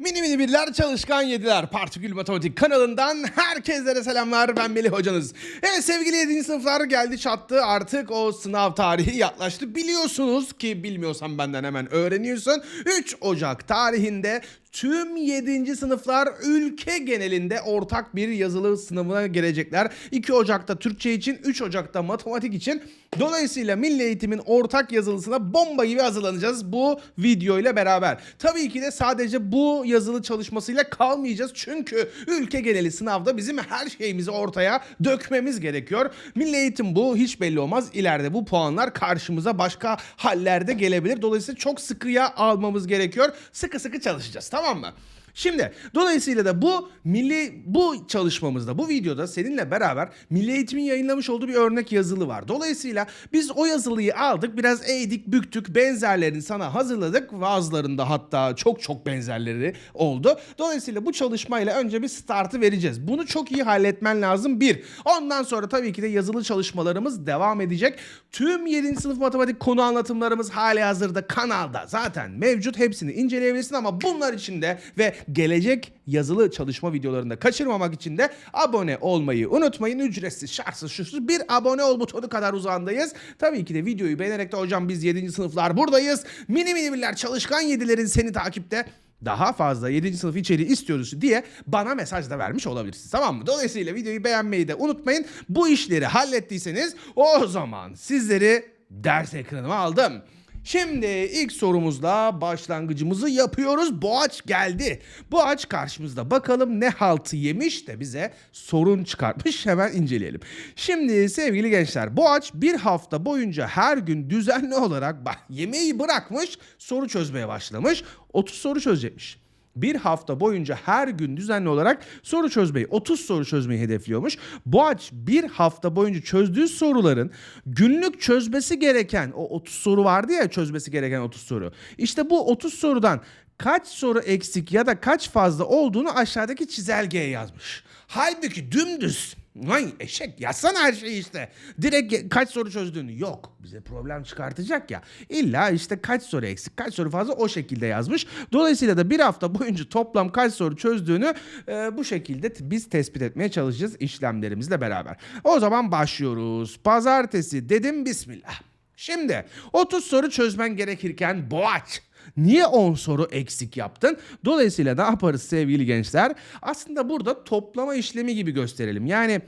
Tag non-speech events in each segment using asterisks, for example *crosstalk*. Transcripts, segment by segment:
Mini mini birler çalışkan yediler. Partikül Matematik kanalından herkese selamlar. Ben Melih hocanız. Evet sevgili 7. sınıflar geldi çattı. Artık o sınav tarihi yaklaştı. Biliyorsunuz ki bilmiyorsan benden hemen öğreniyorsun. 3 Ocak tarihinde tüm 7. sınıflar ülke genelinde ortak bir yazılı sınavına gelecekler. 2 Ocak'ta Türkçe için, 3 Ocak'ta matematik için. Dolayısıyla Milli Eğitim'in ortak yazılısına bomba gibi hazırlanacağız bu video ile beraber. Tabii ki de sadece bu yazılı çalışmasıyla kalmayacağız. Çünkü ülke geneli sınavda bizim her şeyimizi ortaya dökmemiz gerekiyor. Milli Eğitim bu hiç belli olmaz. İleride bu puanlar karşımıza başka hallerde gelebilir. Dolayısıyla çok sıkıya almamız gerekiyor. Sıkı sıkı çalışacağız tamam mı? Şimdi dolayısıyla da bu milli bu çalışmamızda bu videoda seninle beraber Milli Eğitim'in yayınlamış olduğu bir örnek yazılı var. Dolayısıyla biz o yazılıyı aldık biraz eğdik büktük benzerlerini sana hazırladık. Bazılarında hatta çok çok benzerleri oldu. Dolayısıyla bu çalışmayla önce bir startı vereceğiz. Bunu çok iyi halletmen lazım bir. Ondan sonra tabii ki de yazılı çalışmalarımız devam edecek. Tüm 7. sınıf matematik konu anlatımlarımız hali hazırda kanalda zaten mevcut. Hepsini inceleyebilirsin ama bunlar için de ve gelecek yazılı çalışma videolarında kaçırmamak için de abone olmayı unutmayın. Ücretsiz, şartsız, şusuz bir abone ol butonu kadar uzandayız. Tabii ki de videoyu beğenerek de hocam biz 7. sınıflar buradayız. Mini mini birler çalışkan yedilerin seni takipte daha fazla 7. sınıf içeriği istiyoruz diye bana mesaj da vermiş olabilirsiniz. Tamam mı? Dolayısıyla videoyu beğenmeyi de unutmayın. Bu işleri hallettiyseniz o zaman sizleri ders ekranıma aldım. Şimdi ilk sorumuzla başlangıcımızı yapıyoruz. Boğaç geldi. Boğaç karşımızda. Bakalım ne haltı yemiş de bize sorun çıkartmış. *laughs* Hemen inceleyelim. Şimdi sevgili gençler Boğaç bir hafta boyunca her gün düzenli *laughs* olarak bak yemeği bırakmış soru çözmeye başlamış. 30 soru çözecekmiş bir hafta boyunca her gün düzenli olarak soru çözmeyi, 30 soru çözmeyi hedefliyormuş. Boğaç bir hafta boyunca çözdüğü soruların günlük çözmesi gereken o 30 soru vardı ya çözmesi gereken 30 soru. İşte bu 30 sorudan kaç soru eksik ya da kaç fazla olduğunu aşağıdaki çizelgeye yazmış. Halbuki dümdüz Vay eşek yazsana her şeyi işte. Direkt kaç soru çözdüğünü yok. Bize problem çıkartacak ya. İlla işte kaç soru eksik kaç soru fazla o şekilde yazmış. Dolayısıyla da bir hafta boyunca toplam kaç soru çözdüğünü e, bu şekilde biz tespit etmeye çalışacağız işlemlerimizle beraber. O zaman başlıyoruz. Pazartesi dedim bismillah. Şimdi 30 soru çözmen gerekirken boğaç. Niye 10 soru eksik yaptın? Dolayısıyla ne yaparız sevgili gençler? Aslında burada toplama işlemi gibi gösterelim. Yani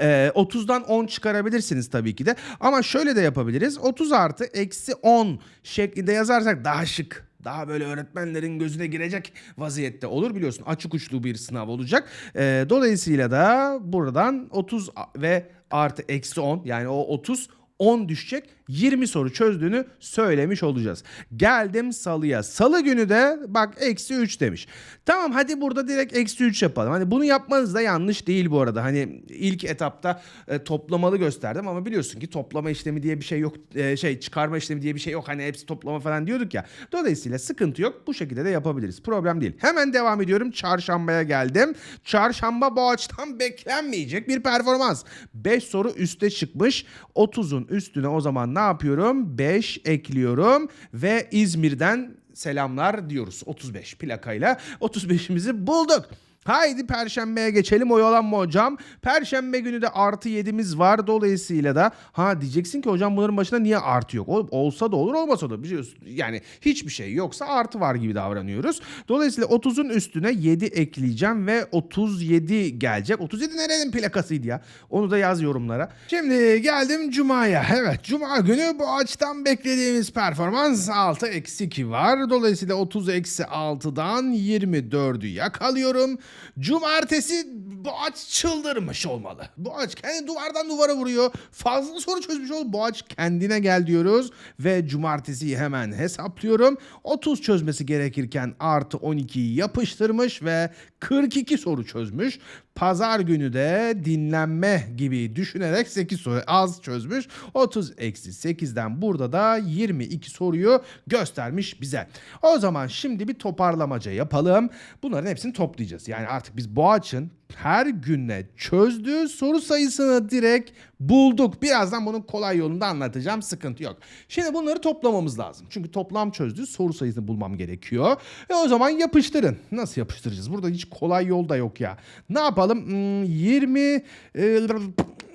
ee, 30'dan 10 çıkarabilirsiniz tabii ki de. Ama şöyle de yapabiliriz. 30 artı eksi 10 şeklinde yazarsak daha şık. Daha böyle öğretmenlerin gözüne girecek vaziyette olur biliyorsun. Açık uçlu bir sınav olacak. Ee, dolayısıyla da buradan 30 ve artı eksi 10 yani o 30 10 düşecek 20 soru çözdüğünü söylemiş olacağız. Geldim salıya. Salı günü de bak eksi 3 demiş. Tamam hadi burada direkt eksi 3 yapalım. Hani bunu yapmanız da yanlış değil bu arada. Hani ilk etapta e, toplamalı gösterdim ama biliyorsun ki toplama işlemi diye bir şey yok. E, şey çıkarma işlemi diye bir şey yok. Hani hepsi toplama falan diyorduk ya. Dolayısıyla sıkıntı yok. Bu şekilde de yapabiliriz. Problem değil. Hemen devam ediyorum. Çarşambaya geldim. Çarşamba boğaçtan beklenmeyecek bir performans. 5 soru üste çıkmış. 30'un üstüne o zaman ne yapıyorum? 5 ekliyorum ve İzmir'den selamlar diyoruz. 35 plakayla 35'imizi bulduk. Haydi perşembeye geçelim oyalanma hocam. Perşembe günü de artı 7'miz var. Dolayısıyla da ha diyeceksin ki hocam bunların başında niye artı yok? O, olsa da olur olmasa da biliyorsun. Yani hiçbir şey yoksa artı var gibi davranıyoruz. Dolayısıyla 30'un üstüne 7 ekleyeceğim ve 37 gelecek. 37 nerenin plakasıydı ya? Onu da yaz yorumlara. Şimdi geldim Cuma'ya. Evet Cuma günü bu açıdan beklediğimiz performans 6 eksi 2 var. Dolayısıyla 30 eksi 6'dan 24'ü yakalıyorum. Cumartesi Boğaç çıldırmış olmalı. Boğaç kendi duvardan duvara vuruyor. Fazla soru çözmüş ol. Boğaç kendine gel diyoruz. Ve cumartesiyi hemen hesaplıyorum. 30 çözmesi gerekirken artı 12'yi yapıştırmış ve 42 soru çözmüş. Pazar günü de dinlenme gibi düşünerek 8 soru az çözmüş. 30 eksi 8'den burada da 22 soruyu göstermiş bize. O zaman şimdi bir toparlamaca yapalım. Bunların hepsini toplayacağız. Yani artık biz Boğaç'ın her güne çözdüğü soru sayısını direkt bulduk. Birazdan bunun kolay yolunu da anlatacağım. Sıkıntı yok. Şimdi bunları toplamamız lazım. Çünkü toplam çözdüğü soru sayısını bulmam gerekiyor. E o zaman yapıştırın. Nasıl yapıştıracağız? Burada hiç kolay yol da yok ya. Ne yapalım? Hmm, 20 e,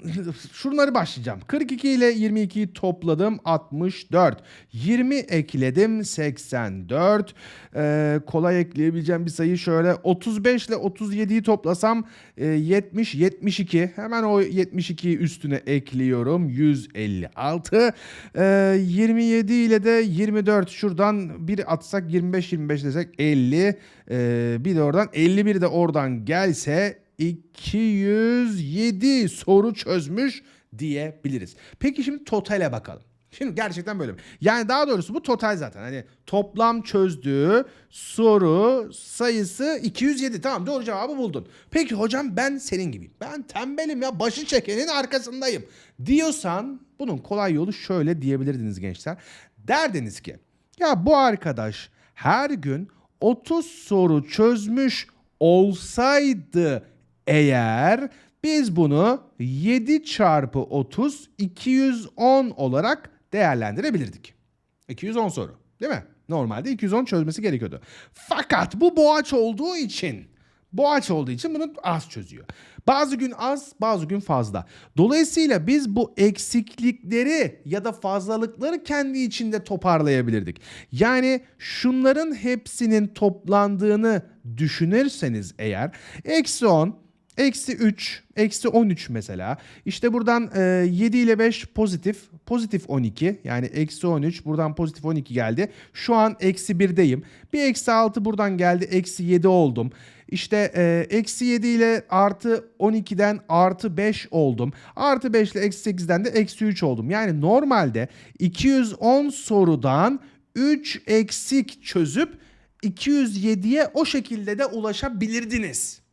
*laughs* şunları başlayacağım. 42 ile 22'yi topladım 64. 20 ekledim 84. Ee, kolay ekleyebileceğim bir sayı şöyle 35 ile 37'yi toplasam e, 70 72. Hemen o 72'yi üstüne ekliyorum 156. Ee, 27 ile de 24 şuradan bir atsak 25 25 desek 50. Ee, bir de oradan 51 de oradan gelse 207 soru çözmüş diyebiliriz. Peki şimdi totale bakalım. Şimdi gerçekten böyle mi? Yani daha doğrusu bu total zaten. Hani toplam çözdüğü soru sayısı 207. Tamam doğru cevabı buldun. Peki hocam ben senin gibiyim. Ben tembelim ya başı çekenin arkasındayım. Diyorsan bunun kolay yolu şöyle diyebilirdiniz gençler. Derdiniz ki ya bu arkadaş her gün 30 soru çözmüş olsaydı eğer biz bunu 7 çarpı 30 210 olarak değerlendirebilirdik. 210 soru değil mi? Normalde 210 çözmesi gerekiyordu. Fakat bu boğaç olduğu için boğaç olduğu için bunu az çözüyor. Bazı gün az, bazı gün fazla. Dolayısıyla biz bu eksiklikleri ya da fazlalıkları kendi içinde toparlayabilirdik. Yani şunların hepsinin toplandığını düşünürseniz eğer eksi 10 Eksi 3, eksi 13 mesela. İşte buradan e, 7 ile 5 pozitif, pozitif 12. Yani eksi 13, buradan pozitif 12 geldi. Şu an eksi 1'deyim. Bir eksi 6 buradan geldi, eksi 7 oldum. İşte e, eksi 7 ile artı 12'den artı 5 oldum. Artı 5 ile eksi 8'den de eksi 3 oldum. Yani normalde 210 sorudan 3 eksik çözüp 207'ye o şekilde de ulaşabilirdiniz.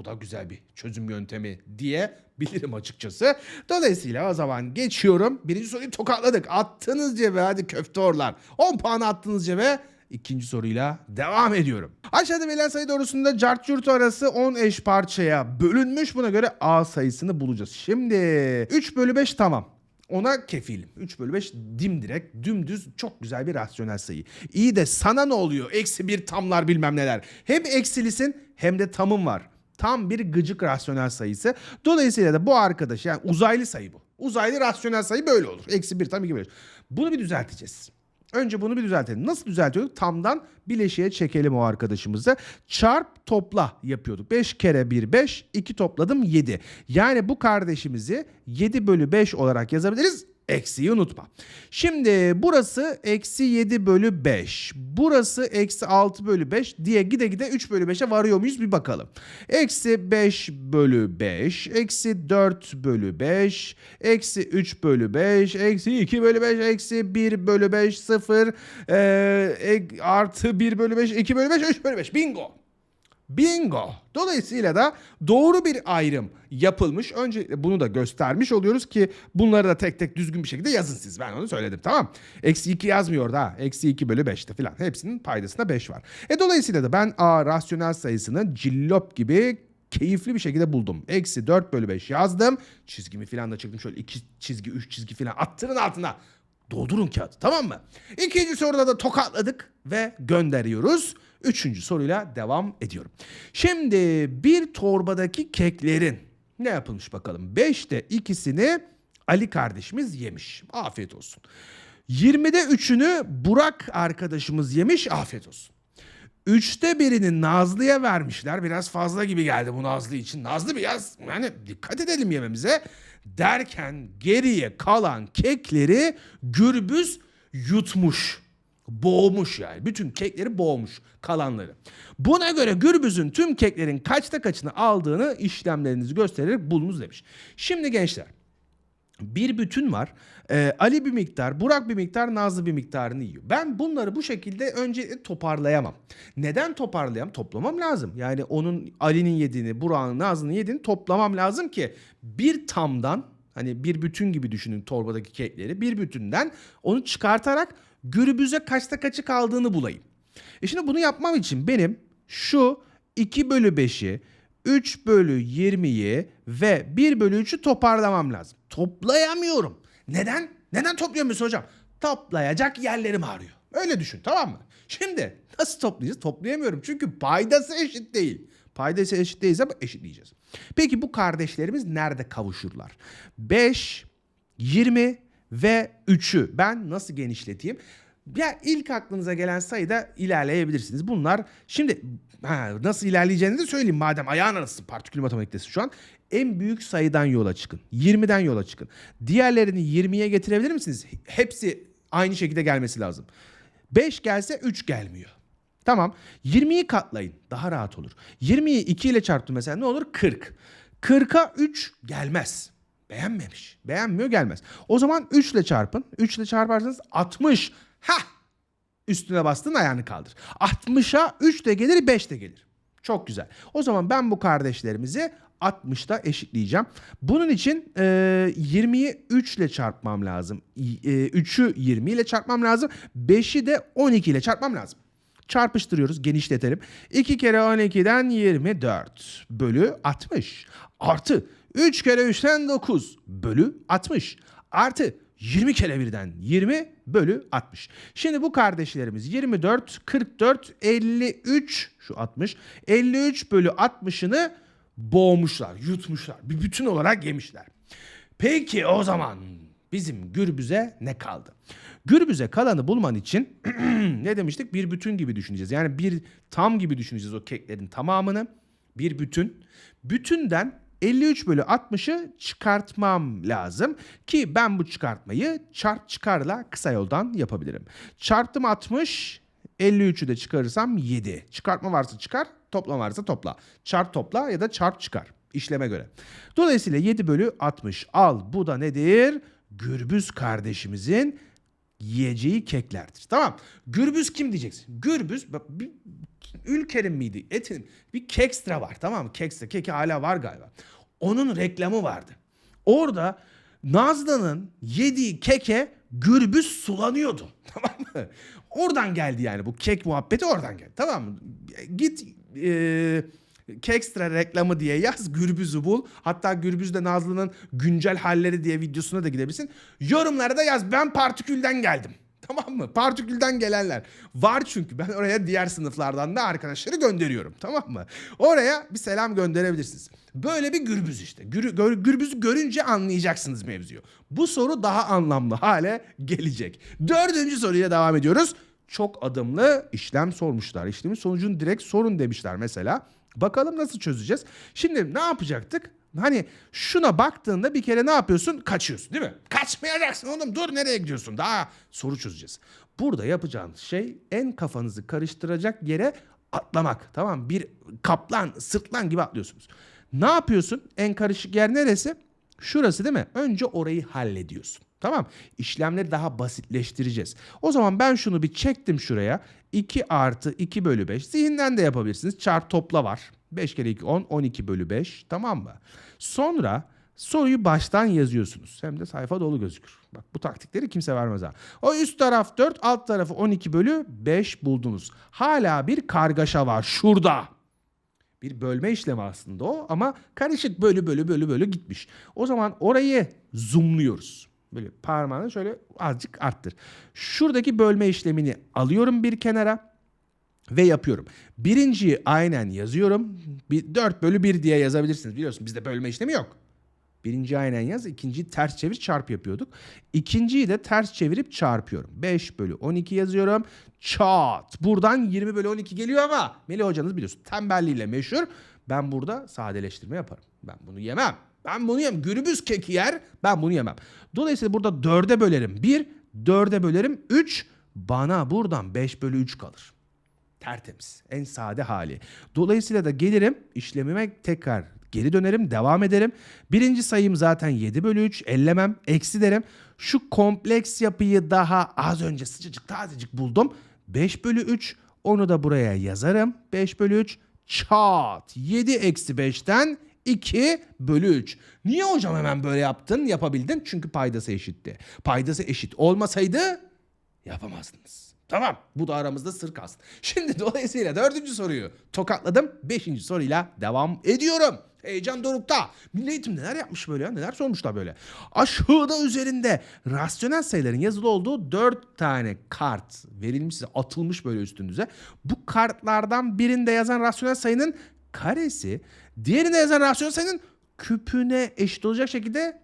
Bu da güzel bir çözüm yöntemi diyebilirim açıkçası. Dolayısıyla o zaman geçiyorum. Birinci soruyu tokatladık. Attınız cebe hadi köfte orlar. 10 puan attınız cebe. İkinci soruyla devam ediyorum. Aşağıda verilen sayı doğrusunda cart curt arası 10 eş parçaya bölünmüş. Buna göre A sayısını bulacağız. Şimdi 3 bölü 5 tamam. Ona kefilim. 3 bölü 5 dimdirek, dümdüz çok güzel bir rasyonel sayı. İyi de sana ne oluyor? Eksi bir tamlar bilmem neler. Hem eksilisin hem de tamın var. Tam bir gıcık rasyonel sayısı. Dolayısıyla da bu arkadaş yani uzaylı sayı bu. Uzaylı rasyonel sayı böyle olur. Eksi bir tam iki bölü. Bunu bir düzelteceğiz. Önce bunu bir düzeltelim. Nasıl düzeltiyorduk? Tamdan bileşiğe çekelim o arkadaşımızı. Çarp topla yapıyorduk. 5 kere 1 5. 2 topladım 7. Yani bu kardeşimizi 7 bölü 5 olarak yazabiliriz. Eksiyi unutma. Şimdi burası eksi 7 bölü 5. Burası eksi 6 bölü 5 diye gide gide 3 bölü 5'e varıyor muyuz bir bakalım. Eksi 5 bölü 5. Eksi 4 bölü 5. Eksi 3 bölü 5. Eksi 2 bölü 5. Eksi 1 bölü 5. 0. Ee, artı 1 bölü 5. 2 bölü 5. 3 bölü 5. Bingo. Bingo. Dolayısıyla da doğru bir ayrım yapılmış. Önce bunu da göstermiş oluyoruz ki bunları da tek tek düzgün bir şekilde yazın siz. Ben onu söyledim tamam. Eksi 2 yazmıyor da. Eksi 2 bölü 5'te falan. Hepsinin paydasında 5 var. E dolayısıyla da ben A rasyonel sayısını cillop gibi keyifli bir şekilde buldum. Eksi 4 bölü 5 yazdım. Çizgimi falan da çektim. Şöyle 2 çizgi 3 çizgi falan attırın altına. Doldurun kağıdı tamam mı? İkinci soruda da tokatladık ve gönderiyoruz. Üçüncü soruyla devam ediyorum. Şimdi bir torbadaki keklerin ne yapılmış bakalım? Beşte ikisini Ali kardeşimiz yemiş. Afiyet olsun. 20'de üçünü Burak arkadaşımız yemiş. Afiyet olsun. Üçte birini Nazlı'ya vermişler. Biraz fazla gibi geldi bu Nazlı için. Nazlı biraz yani dikkat edelim yememize. Derken geriye kalan kekleri Gürbüz yutmuş. Boğmuş yani. Bütün kekleri boğmuş kalanları. Buna göre Gürbüz'ün tüm keklerin kaçta kaçını aldığını işlemlerinizi göstererek bulunuz demiş. Şimdi gençler bir bütün var. Ee, Ali bir miktar, Burak bir miktar, Nazlı bir miktarını yiyor. Ben bunları bu şekilde önce toparlayamam. Neden toparlayamam? Toplamam lazım. Yani onun Ali'nin yediğini, Burak'ın, Nazlı'nın yediğini toplamam lazım ki bir tamdan hani bir bütün gibi düşünün torbadaki kekleri. Bir bütünden onu çıkartarak gürbüze kaçta kaçı kaldığını bulayım. E şimdi bunu yapmam için benim şu 2 bölü 5'i 3 bölü 20'yi ve 1 bölü 3'ü toparlamam lazım. Toplayamıyorum. Neden? Neden toplayamıyorsun hocam? Toplayacak yerlerim ağrıyor. Öyle düşün tamam mı? Şimdi nasıl toplayacağız? Toplayamıyorum çünkü paydası eşit değil. Paydası eşit değilse eşitleyeceğiz. Peki bu kardeşlerimiz nerede kavuşurlar? 5, 20 ve 3'ü ben nasıl genişleteyim? Ya ilk aklınıza gelen sayıda ilerleyebilirsiniz. Bunlar şimdi ha, nasıl ilerleyeceğini de söyleyeyim madem ayağın arası partikül matematiktesin şu an. En büyük sayıdan yola çıkın. 20'den yola çıkın. Diğerlerini 20'ye getirebilir misiniz? Hepsi aynı şekilde gelmesi lazım. 5 gelse 3 gelmiyor. Tamam. 20'yi katlayın. Daha rahat olur. 20'yi 2 ile çarptım mesela ne olur? 40. 40'a 3 gelmez. Beğenmemiş. Beğenmiyor gelmez. O zaman 3 ile çarpın. 3 ile çarparsanız 60. Ha! Üstüne bastın ayağını kaldır. 60'a 3 de gelir 5 de gelir. Çok güzel. O zaman ben bu kardeşlerimizi 60'da eşitleyeceğim. Bunun için e, 20'yi 3 ile çarpmam lazım. E, 3'ü 20 ile çarpmam lazım. 5'i de 12 ile çarpmam lazım. Çarpıştırıyoruz, genişletelim. 2 kere 12'den 24 bölü 60 artı 3 kere 3'ten 9 bölü 60 artı 20 kere 1'den 20 bölü 60. Şimdi bu kardeşlerimiz 24, 44, 53 şu 60. 53 bölü 60'ını boğmuşlar, yutmuşlar. Bir bütün olarak yemişler. Peki o zaman bizim gürbüze ne kaldı? Gürbüze kalanı bulman için *clears throat* ne demiştik? Bir bütün gibi düşüneceğiz. Yani bir tam gibi düşüneceğiz o keklerin tamamını. Bir bütün. Bütünden 53 bölü 60'ı çıkartmam lazım ki ben bu çıkartmayı çarp çıkarla kısa yoldan yapabilirim. Çarptım 60, 53'ü de çıkarırsam 7. Çıkartma varsa çıkar, toplam varsa topla. Çarp topla ya da çarp çıkar işleme göre. Dolayısıyla 7 bölü 60 al bu da nedir? Gürbüz kardeşimizin yiyeceği keklerdir. Tamam. Gürbüz kim diyeceksin? Gürbüz bak, bir Ülker'in miydi? Etin bir kekstra var tamam mı? Kekstra keki hala var galiba. Onun reklamı vardı. Orada Nazlı'nın yediği keke gürbüz sulanıyordu. *laughs* Tamam mı? Oradan geldi yani bu kek muhabbeti oradan geldi. Tamam mı? Git e, Kekstra reklamı diye yaz Gürbüz'ü bul. Hatta Gürbüz'de Nazlı'nın güncel halleri diye videosuna da gidebilirsin. Yorumlara da yaz ben partikülden geldim. *laughs* Tamam mı? Partikülden gelenler. Var çünkü ben oraya diğer sınıflardan da arkadaşları gönderiyorum. Tamam mı? Oraya bir selam gönderebilirsiniz. Böyle bir gürbüz işte. Gür, gör, gürbüzü görünce anlayacaksınız mevzuyu. Bu soru daha anlamlı hale gelecek. Dördüncü soruya devam ediyoruz. Çok adımlı işlem sormuşlar. İşlemin sonucunu direkt sorun demişler mesela. Bakalım nasıl çözeceğiz. Şimdi ne yapacaktık? Hani şuna baktığında bir kere ne yapıyorsun? Kaçıyorsun değil mi? Kaçmayacaksın oğlum dur nereye gidiyorsun? Daha soru çözeceğiz. Burada yapacağınız şey en kafanızı karıştıracak yere atlamak. Tamam? Bir kaplan, sırtlan gibi atlıyorsunuz. Ne yapıyorsun? En karışık yer neresi? Şurası değil mi? Önce orayı hallediyorsun. Tamam. İşlemleri daha basitleştireceğiz. O zaman ben şunu bir çektim şuraya. 2 artı 2 bölü 5. Zihinden de yapabilirsiniz. Çarp topla var. 5 kere 2 10. 12 bölü 5. Tamam mı? Sonra soruyu baştan yazıyorsunuz. Hem de sayfa dolu gözükür. Bak bu taktikleri kimse vermez ha. O üst taraf 4, alt tarafı 12 bölü 5 buldunuz. Hala bir kargaşa var şurada. Bir bölme işlemi aslında o ama karışık bölü bölü bölü bölü gitmiş. O zaman orayı zoomluyoruz. Böyle parmağını şöyle azıcık arttır. Şuradaki bölme işlemini alıyorum bir kenara ve yapıyorum. Birinciyi aynen yazıyorum. Bir 4 bölü 1 diye yazabilirsiniz. Biliyorsun bizde bölme işlemi yok. Birinci aynen yaz. ikinciyi ters çevir çarp yapıyorduk. İkinciyi de ters çevirip çarpıyorum. 5 bölü 12 yazıyorum. Çat. Buradan 20 bölü 12 geliyor ama Melih hocanız biliyorsun tembelliğiyle meşhur. Ben burada sadeleştirme yaparım. Ben bunu yemem. Ben bunu yemem. Gürbüz keki yer. Ben bunu yemem. Dolayısıyla burada 4'e bölerim 1. 4'e bölerim 3. Bana buradan 5 bölü 3 kalır. Tertemiz. En sade hali. Dolayısıyla da gelirim işlemime tekrar geri dönerim devam ederim. Birinci sayım zaten 7 bölü 3 ellemem eksi derim. Şu kompleks yapıyı daha az önce sıcacık tazecik buldum. 5 bölü 3 onu da buraya yazarım. 5 bölü 3 çat 7 eksi 5'ten 2 bölü 3. Niye hocam hemen böyle yaptın yapabildin? Çünkü paydası eşitti. Paydası eşit olmasaydı yapamazdınız. Tamam bu da aramızda sır kalsın. Şimdi dolayısıyla dördüncü soruyu tokatladım. Beşinci soruyla devam ediyorum. Heyecan dorukta. Milli Eğitim neler yapmış böyle ya? Neler sormuşlar böyle? Aşağıda üzerinde rasyonel sayıların yazılı olduğu dört tane kart verilmiş size atılmış böyle üstünüze. Bu kartlardan birinde yazan rasyonel sayının karesi diğerinde yazan rasyonel sayının küpüne eşit olacak şekilde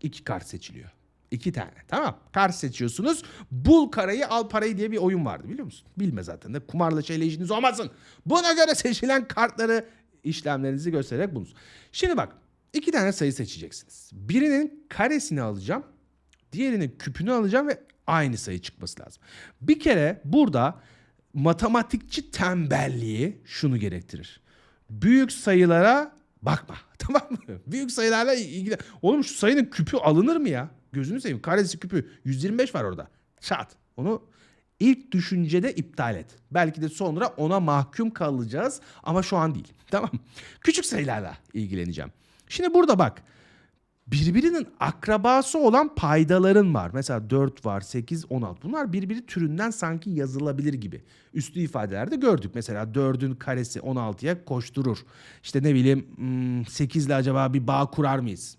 iki kart seçiliyor. İki tane tamam. Kart seçiyorsunuz. Bul karayı al parayı diye bir oyun vardı biliyor musun? Bilme zaten de kumarla şeyle işiniz olmasın. Buna göre seçilen kartları işlemlerinizi göstererek bulunuz. Şimdi bak iki tane sayı seçeceksiniz. Birinin karesini alacağım. Diğerinin küpünü alacağım ve aynı sayı çıkması lazım. Bir kere burada matematikçi tembelliği şunu gerektirir. Büyük sayılara bakma. *laughs* Tamam mı? Büyük sayılarla ilgili. Oğlum şu sayının küpü alınır mı ya? Gözünü seveyim. Karesi küpü 125 var orada. Çat. Onu ilk düşüncede iptal et. Belki de sonra ona mahkum kalacağız ama şu an değil. Tamam. Küçük sayılarla ilgileneceğim. Şimdi burada bak. Birbirinin akrabası olan paydaların var. Mesela 4 var, 8, 16. Bunlar birbiri türünden sanki yazılabilir gibi. Üstü ifadelerde gördük. Mesela 4'ün karesi 16'ya koşturur. İşte ne bileyim hmm, 8 ile acaba bir bağ kurar mıyız?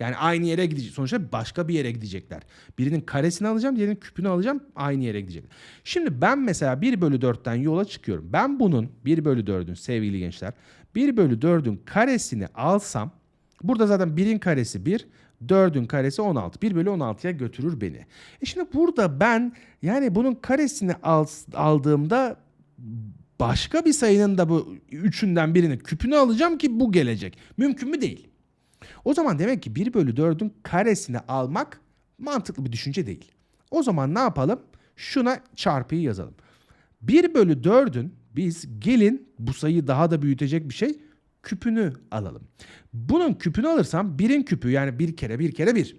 Yani aynı yere gidecek. Sonuçta başka bir yere gidecekler. Birinin karesini alacağım, diğerinin küpünü alacağım. Aynı yere gidecekler. Şimdi ben mesela 1 bölü 4'ten yola çıkıyorum. Ben bunun 1 bölü 4'ün sevgili gençler 1 bölü 4'ün karesini alsam burada zaten 1'in karesi 1, 4'ün karesi 16. 1 bölü 16'ya götürür beni. E şimdi burada ben yani bunun karesini al, aldığımda başka bir sayının da bu üçünden birinin küpünü alacağım ki bu gelecek. Mümkün mü değil. O zaman demek ki 1 bölü 4'ün karesini almak mantıklı bir düşünce değil. O zaman ne yapalım? Şuna çarpıyı yazalım. 1 bölü 4'ün biz gelin bu sayıyı daha da büyütecek bir şey küpünü alalım. Bunun küpünü alırsam 1'in küpü yani bir kere bir kere bir.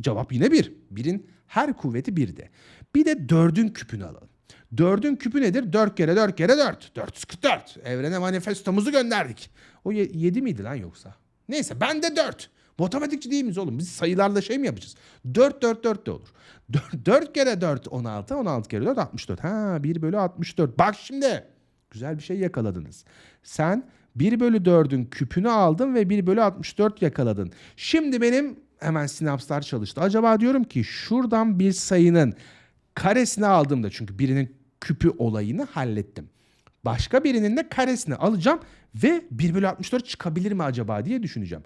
Cevap yine 1. 1'in her kuvveti 1'de. Bir de 4'ün küpünü alalım. 4'ün küpü nedir? 4 kere 4 kere 4. 444. Evrene manifestomuzu gönderdik. O 7 miydi lan yoksa? Neyse ben de 4. Matematikçi değil miyiz oğlum? Biz sayılarla şey mi yapacağız? 4 4 4 de olur. *laughs* 4, 4 kere 4 16. 16 kere 4 64. Ha 1 bölü 64. Bak şimdi. Güzel bir şey yakaladınız. Sen 1 bölü 4'ün küpünü aldın ve 1 bölü 64 yakaladın. Şimdi benim hemen sinapslar çalıştı. Acaba diyorum ki şuradan bir sayının karesini aldığımda çünkü birinin küpü olayını hallettim. Başka birinin de karesini alacağım ve 1 bölü 64 çıkabilir mi acaba diye düşüneceğim.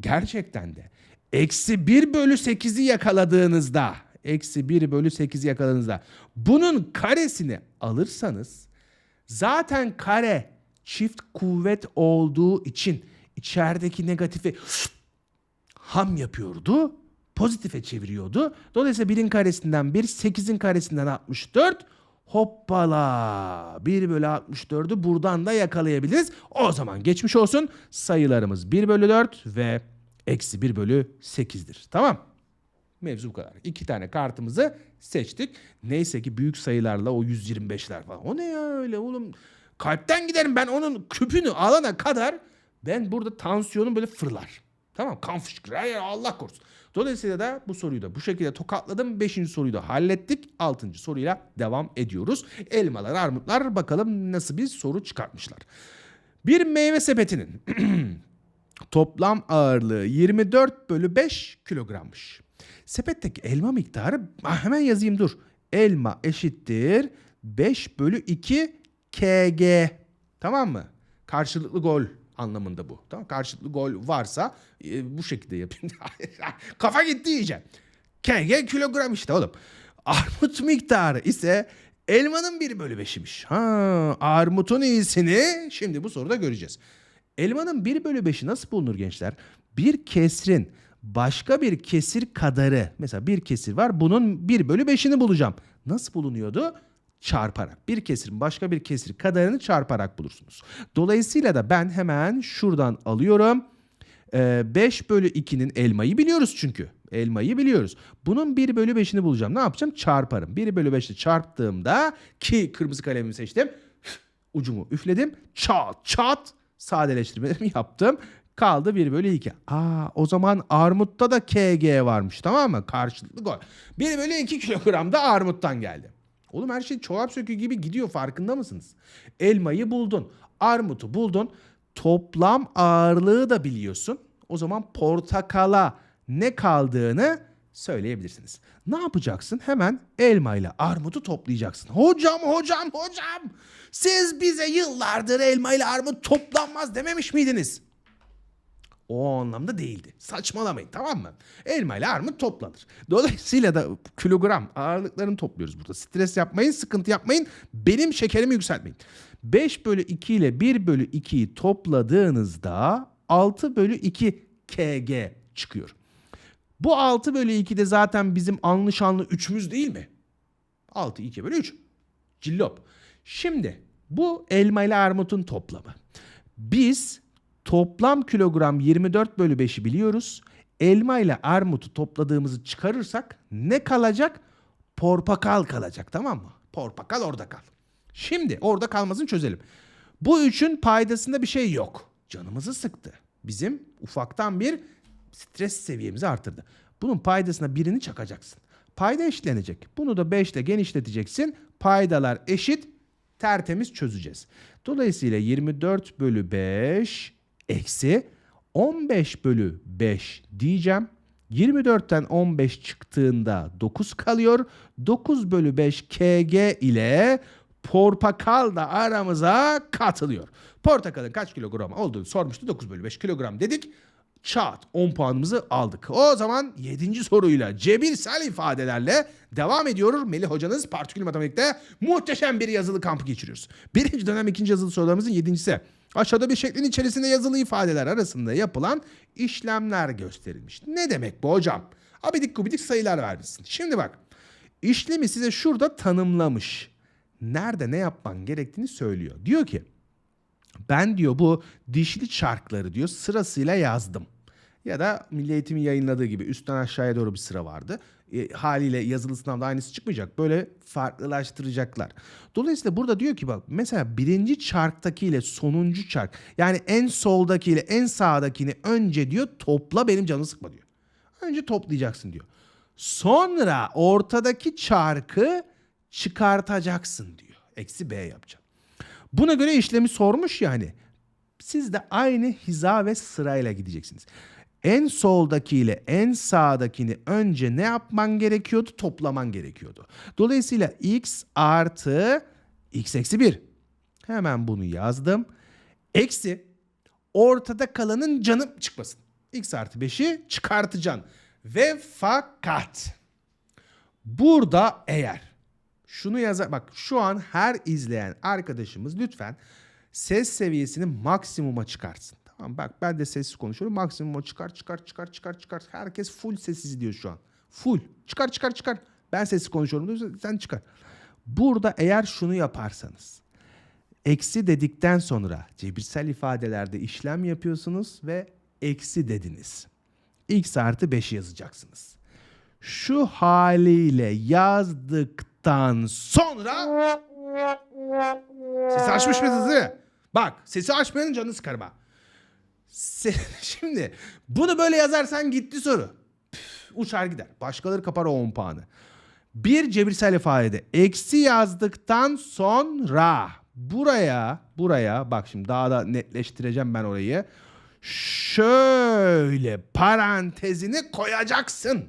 Gerçekten de. Eksi 1 bölü 8'i yakaladığınızda, eksi 1 bölü 8'i yakaladığınızda bunun karesini alırsanız zaten kare çift kuvvet olduğu için içerideki negatifi ham yapıyordu. Pozitife çeviriyordu. Dolayısıyla 1'in karesinden 1, 8'in karesinden 64. Hoppala 1 bölü 64'ü buradan da yakalayabiliriz. O zaman geçmiş olsun sayılarımız 1 bölü 4 ve eksi 1 bölü 8'dir. Tamam Mevzu bu kadar. İki tane kartımızı seçtik. Neyse ki büyük sayılarla o 125'ler falan. O ne ya öyle oğlum. Kalpten giderim ben onun küpünü alana kadar ben burada tansiyonum böyle fırlar. Tamam kan fışkırır. Hayır Allah korusun. Dolayısıyla da bu soruyu da bu şekilde tokatladım. Beşinci soruyu da hallettik. Altıncı soruyla devam ediyoruz. Elmalar, armutlar bakalım nasıl bir soru çıkartmışlar. Bir meyve sepetinin *clears throat* toplam ağırlığı 24 bölü 5 kilogrammış. Sepetteki elma miktarı ah, hemen yazayım dur. Elma eşittir 5 bölü 2 kg. Tamam mı? Karşılıklı gol anlamında bu. Tamam Karşılıklı gol varsa e, bu şekilde yapayım. *laughs* Kafa gitti iyice. KG kilogram işte oğlum. Armut miktarı ise elmanın 1 bölü 5'imiş. Ha, armutun iyisini şimdi bu soruda göreceğiz. Elmanın 1 bölü 5'i nasıl bulunur gençler? Bir kesrin başka bir kesir kadarı. Mesela bir kesir var bunun 1 bölü 5'ini bulacağım. Nasıl bulunuyordu? Çarparak. Bir kesirin başka bir kesir kadarını çarparak bulursunuz. Dolayısıyla da ben hemen şuradan alıyorum. 5 ee, bölü 2'nin elmayı biliyoruz çünkü. Elmayı biliyoruz. Bunun 1 bölü 5'ini bulacağım. Ne yapacağım? Çarparım. 1 bölü 5'i çarptığımda ki kırmızı kalemimi seçtim. Ucumu üfledim. Çat çat sadeleştirmelerimi *laughs* yaptım. Kaldı 1 bölü 2. Aa, o zaman armutta da KG varmış tamam mı? Karşılıklı gol. 1 bölü 2 kilogram da armuttan geldi. Oğlum her şey çorap sökü gibi gidiyor farkında mısınız? Elmayı buldun. Armutu buldun. Toplam ağırlığı da biliyorsun. O zaman portakala ne kaldığını söyleyebilirsiniz. Ne yapacaksın? Hemen elma ile armutu toplayacaksın. Hocam, hocam, hocam. Siz bize yıllardır elma ile armut toplanmaz dememiş miydiniz? O anlamda değildi. Saçmalamayın tamam mı? Elma ile armut toplanır. Dolayısıyla da kilogram ağırlıklarını topluyoruz burada. Stres yapmayın, sıkıntı yapmayın. Benim şekerimi yükseltmeyin. 5 bölü 2 ile 1 bölü 2'yi topladığınızda 6 bölü 2 kg çıkıyor. Bu 6 bölü 2 de zaten bizim anlı şanlı 3'ümüz değil mi? 6 2 bölü 3. Cillop. Şimdi bu elma ile armutun toplamı. Biz toplam kilogram 24 bölü 5'i biliyoruz. Elma ile armutu topladığımızı çıkarırsak ne kalacak? Portakal kalacak tamam mı? Portakal orada kal. Şimdi orada kalmasını çözelim. Bu üçün paydasında bir şey yok. Canımızı sıktı. Bizim ufaktan bir stres seviyemizi artırdı. Bunun paydasına birini çakacaksın. Payda eşitlenecek. Bunu da 5 ile genişleteceksin. Paydalar eşit tertemiz çözeceğiz. Dolayısıyla 24 bölü 5 eksi 15 bölü 5 diyeceğim. 24'ten 15 çıktığında 9 kalıyor. 9 bölü 5 kg ile portakal da aramıza katılıyor. Portakalın kaç kilogram olduğunu sormuştu. 9 bölü 5 kilogram dedik. Çat 10 puanımızı aldık. O zaman 7. soruyla cebirsel ifadelerle devam ediyor. Melih hocanız partikül matematikte muhteşem bir yazılı kampı geçiriyoruz. Birinci dönem ikinci yazılı sorularımızın yedincisi. Aşağıda bir şeklin içerisinde yazılı ifadeler arasında yapılan işlemler gösterilmiş. Ne demek bu hocam? Abidik gubidik sayılar vermişsin. Şimdi bak işlemi size şurada tanımlamış. Nerede ne yapman gerektiğini söylüyor. Diyor ki ben diyor bu dişli çarkları diyor sırasıyla yazdım. Ya da Milli Eğitim'in yayınladığı gibi üstten aşağıya doğru bir sıra vardı. E, haliyle yazılı sınavda aynısı çıkmayacak. Böyle farklılaştıracaklar. Dolayısıyla burada diyor ki bak mesela birinci çarktaki ile sonuncu çark yani en soldaki ile en sağdakini önce diyor topla benim canımı sıkma diyor. Önce toplayacaksın diyor. Sonra ortadaki çarkı çıkartacaksın diyor. Eksi B yapacaksın. Buna göre işlemi sormuş yani. Siz de aynı hiza ve sırayla gideceksiniz. En soldaki ile en sağdakini önce ne yapman gerekiyordu? Toplaman gerekiyordu. Dolayısıyla x artı x eksi 1. Hemen bunu yazdım. Eksi ortada kalanın canı çıkmasın. x artı 5'i çıkartacaksın. Ve fakat burada eğer şunu yazar bak şu an her izleyen arkadaşımız lütfen ses seviyesini maksimuma çıkartsın. Tamam bak ben de sessiz konuşuyorum. Maksimuma çıkar çıkar çıkar çıkar çıkar. Herkes full sessiz diyor şu an. Full. Çıkar çıkar çıkar. Ben sessiz konuşuyorum diyorsan sen çıkar. Burada eğer şunu yaparsanız eksi dedikten sonra cebirsel ifadelerde işlem yapıyorsunuz ve eksi dediniz. x artı 5'i yazacaksınız. Şu haliyle yazdıktan sonra *laughs* sesi açmış mısınız değil mi? Bak sesi açmayanın canını sıkarım ha. *laughs* Şimdi bunu böyle yazarsan gitti soru. Püf, uçar gider. Başkaları kapar o 10 puanı. Bir cebirsel ifadede eksi yazdıktan sonra buraya buraya bak şimdi daha da netleştireceğim ben orayı. Şöyle parantezini koyacaksın.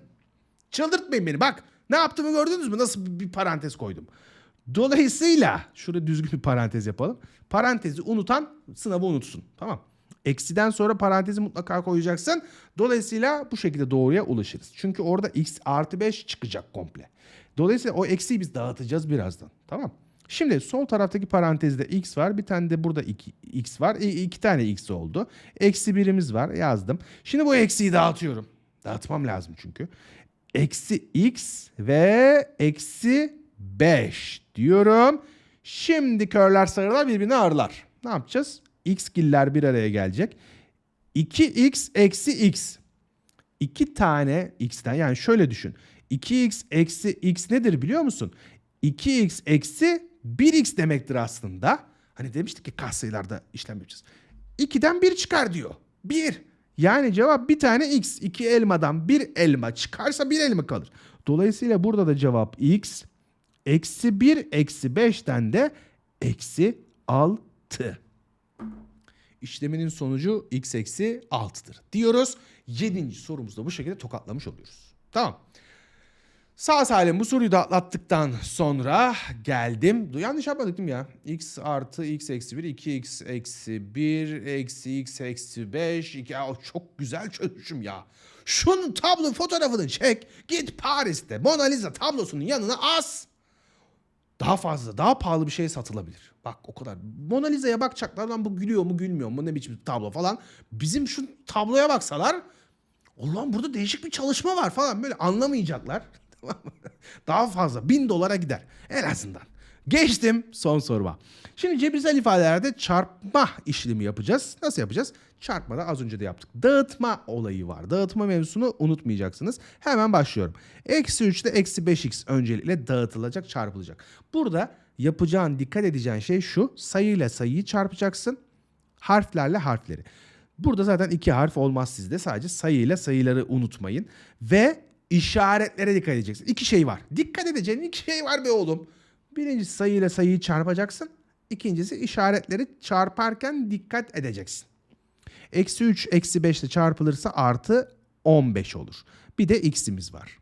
Çıldırtmayın beni bak. Ne yaptığımı gördünüz mü? Nasıl bir parantez koydum. Dolayısıyla şurada düzgün bir parantez yapalım. Parantezi unutan sınavı unutsun. Tamam. Eksiden sonra parantezi mutlaka koyacaksın. Dolayısıyla bu şekilde doğruya ulaşırız. Çünkü orada x artı 5 çıkacak komple. Dolayısıyla o eksiyi biz dağıtacağız birazdan. Tamam. Şimdi sol taraftaki parantezde x var. Bir tane de burada iki, x var. E, iki tane x oldu. Eksi birimiz var. Yazdım. Şimdi bu eksiyi dağıtıyorum. Dağıtmam lazım çünkü. Eksi x ve eksi 5 diyorum. Şimdi körler sayılar birbirine ağırlar. Ne yapacağız? X giller bir araya gelecek. 2x eksi x. 2 tane x'ten yani şöyle düşün. 2x eksi x nedir biliyor musun? 2x eksi 1x demektir aslında. Hani demiştik ki katsayılarda işlem yapacağız. 2'den 1 çıkar diyor. 1. Yani cevap bir tane x. 2 elmadan bir elma çıkarsa bir elma kalır. Dolayısıyla burada da cevap x Eksi 1 eksi 5'ten de eksi 6. İşleminin sonucu x eksi 6'dır diyoruz. Yedinci sorumuzda bu şekilde tokatlamış oluyoruz. Tamam. Sağ salim bu soruyu da atlattıktan sonra geldim. Yanlış yapmadık değil mi ya? x artı x eksi 1, 2x eksi 1, eksi x eksi 5. iki- Ya çok güzel çözmüşüm ya. Şunun tablo fotoğrafını çek. Git Paris'te Mona Lisa tablosunun yanına as. Daha fazla, daha pahalı bir şey satılabilir. Bak o kadar. Mona Lisa'ya bakacaklar lan bu gülüyor mu gülmüyor mu ne biçim tablo falan. Bizim şu tabloya baksalar Ulan burada değişik bir çalışma var falan böyle anlamayacaklar. *laughs* Daha fazla bin dolara gider en azından. Geçtim son soruma. Şimdi cebirsel ifadelerde çarpma işlemi yapacağız. Nasıl yapacağız? Çarpmada az önce de yaptık. Dağıtma olayı var. Dağıtma mevzusunu unutmayacaksınız. Hemen başlıyorum. Eksi 3 ile eksi 5x öncelikle dağıtılacak, çarpılacak. Burada yapacağın, dikkat edeceğin şey şu. Sayıyla sayıyı çarpacaksın. Harflerle harfleri. Burada zaten iki harf olmaz sizde. Sadece sayıyla sayıları unutmayın. Ve işaretlere dikkat edeceksin. İki şey var. Dikkat edeceğin iki şey var be oğlum. Birincisi sayıyla sayıyı çarpacaksın. İkincisi işaretleri çarparken dikkat edeceksin. Eksi 3 eksi 5 ile çarpılırsa artı 15 olur. Bir de x'imiz var.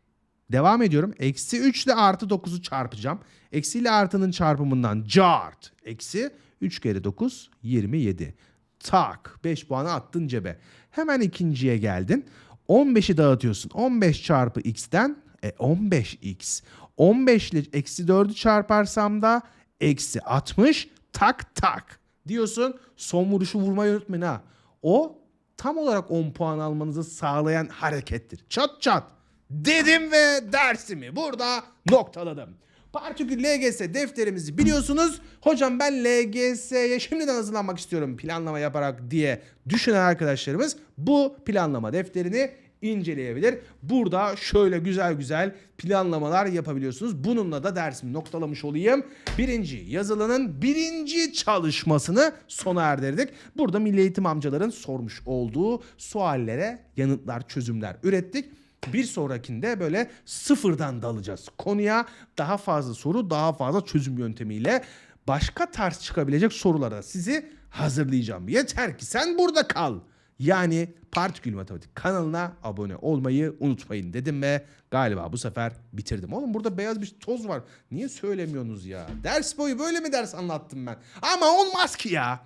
Devam ediyorum. Eksi 3 ile artı 9'u çarpacağım. Eksi ile artının çarpımından cart. Eksi 3 kere 9 27. Tak 5 puanı attın cebe. Hemen ikinciye geldin. 15'i dağıtıyorsun. 15 çarpı x'ten e, 15x. 15 ile eksi 4'ü çarparsam da eksi 60 tak tak diyorsun. Son vuruşu vurmayı unutmayın ha. O tam olarak 10 puan almanızı sağlayan harekettir. Çat çat dedim ve dersimi burada noktaladım. Partikül LGS defterimizi biliyorsunuz. Hocam ben LGS'ye şimdiden hazırlanmak istiyorum planlama yaparak diye düşünen arkadaşlarımız bu planlama defterini inceleyebilir. Burada şöyle güzel güzel planlamalar yapabiliyorsunuz. Bununla da dersimi noktalamış olayım. Birinci yazılının birinci çalışmasını sona erdirdik. Burada Milli Eğitim amcaların sormuş olduğu suallere yanıtlar, çözümler ürettik. Bir sonrakinde böyle sıfırdan dalacağız konuya. Daha fazla soru, daha fazla çözüm yöntemiyle başka tarz çıkabilecek sorulara sizi hazırlayacağım. Yeter ki sen burada kal. Yani Partikül Matematik kanalına abone olmayı unutmayın dedim ve galiba bu sefer bitirdim. Oğlum burada beyaz bir toz var. Niye söylemiyorsunuz ya? Ders boyu böyle mi ders anlattım ben? Ama olmaz ki ya.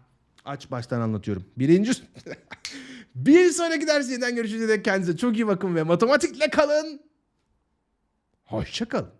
Aç baştan anlatıyorum. Birinci... *laughs* bir sonraki ders yeniden görüşünceye dek kendinize çok iyi bakın ve matematikle kalın. Hoşça kalın.